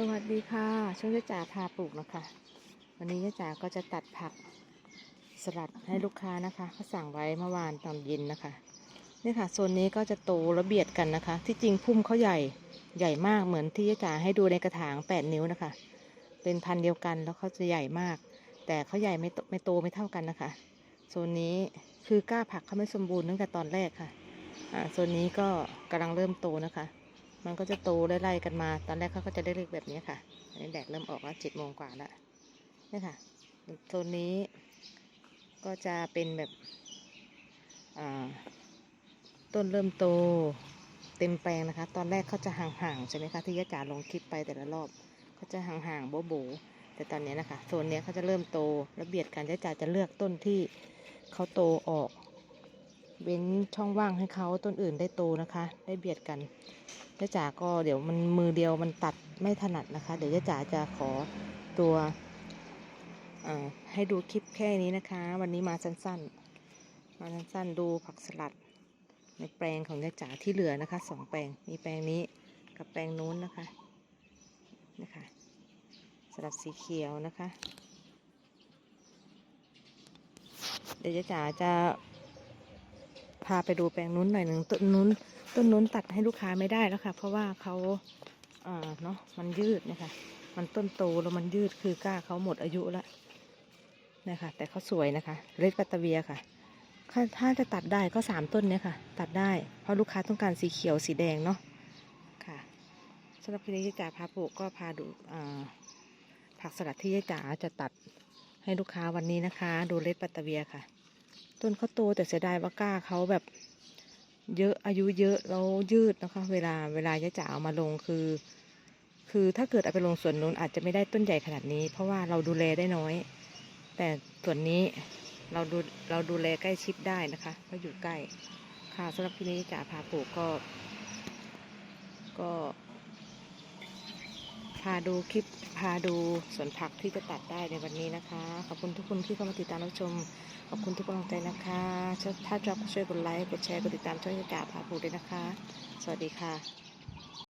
สวัสดีค่ะ ช่องยะจ๋าพาปลูกนะคะ วันนี้ยะจ๋าก็จะตัดผักสลัดให้ลูกค้านะคะเขาสั่งไว้เมื่อวานตอนเย็นนะคะนี่ค่ะโซนนี้ก็จะโตระเบียดกันนะคะ ที่จริงพุ่มเขาใหญ่ใหญ่มากเหมือนที่ยะจ๋าให้ดูในกระถาง 8 นิ้วนะคะ เป็นพันธุ์เดียวกันแล้วเขาจะใหญ่มาก แต่เขาใหญ่ไม่โตไม่โตไม่เท่ากันนะคะโซนนี้คือกล้าผักเขาไม่สมบูรณ์ตั้งแต่ตอนแรกค่ะอ่าโซนนี้ก็กำลังเริ่มโตนะคะ มันก็จะโตไล่ๆกันมา ตอนแรกเขาก็จะได้เล็กแบบนี้ค่ะ อันนี้แดดเริ่มออกแล้วเจ็ดโมงกว่าแล้วนี่ค่ะโซนนี้ก็จะเป็นแบบต้นเริ่มโตเต็มแปลงนะคะ ตอนแรกเขาจะห่างๆใช่ไหมคะที่ยะจ๋าลงคลิปไปแต่ละรอบเขาจะห่างๆโบ๋ๆแต่ตอนนี้นะคะโซนนี้เขาจะเริ่มโตระเบียดกันยะจ๋าจะเลือกต้นที่เขาโตออก เว้นช่องว่างให้เขาต้นอื่นได้โตนะคะ ได้เบียดกันยะจ๋าก็เดี๋ยวมันมือเดียวมันตัดไม่ถนัดนะคะ เดี๋ยวยะจ๋าจะขอตัวให้ดูคลิปแค่นี้นะคะ วันนี้มาสั้นๆ มาสั้นๆ ดูผักสลัด ในแปลงของยะจ๋าที่เหลือนะคะสองแปลงมีแปลงนี้กับแปลงนู้นนะคะนะคะสลัดสีเขียวนะคะ เดี๋ยวยะจ๋าจะ พาไปดูแปลงนู้นหน่อยหนึ่งต้นนู้นต้นนู้นตัดให้ลูกค้าไม่ได้แล้วค่ะ เพราะว่าเขาเอ่อเนาะมันยืดนะคะมันต้นโตแล้วมันยืดคือกล้าเขาหมดอายุแล้วนะคะ แต่เขาสวยนะคะเลดปัตตเวียค่ะถ้าถ้าจะตัดได้ก็สามต้นเนี้ยค่ะ ตัดได้เพราะลูกค้าต้องการสีเขียวสีแดงเนาะค่ะสำหรับคลิปนี้ยายจ๋าพาปลูกก็พาดูอ่าผักสลัดที่ยายจ๋าจะตัดให้ลูกค้าวันนี้นะคะ ดูเลดปัตตเวียค่ะ ต้นเขาโตแต่เสียดายว่าก้าเขาแบบเยอะอายุเยอะแล้วยืดนะคะ เวลาเวลายะจ๋าเอามาลงคือ คือถ้าเกิดเอาไปลงส่วนนู้นอาจจะไม่ได้ต้นใหญ่ขนาดนี้ เพราะว่าเราดูแลได้น้อย แต่ส่วนนี้เราดูเราดูแลใกล้ชิดได้นะคะเพราะอยู่ใกล้ค่ะสำหรับที่นี้จ๋าพาปลูกก็ ก็ พาดูคลิปพาดูสวนผักที่จะตัดได้ในวันนี้นะคะ ขอบคุณทุกคนที่เข้ามาติดตามรับชม ขอบคุณทุกกำลังใจนะคะ ถ้าชอบก็ช่วยกดไลค์ กดแชร์ กดติดตามช่องยากาพาพูด้วยนะคะ สวัสดีค่ะ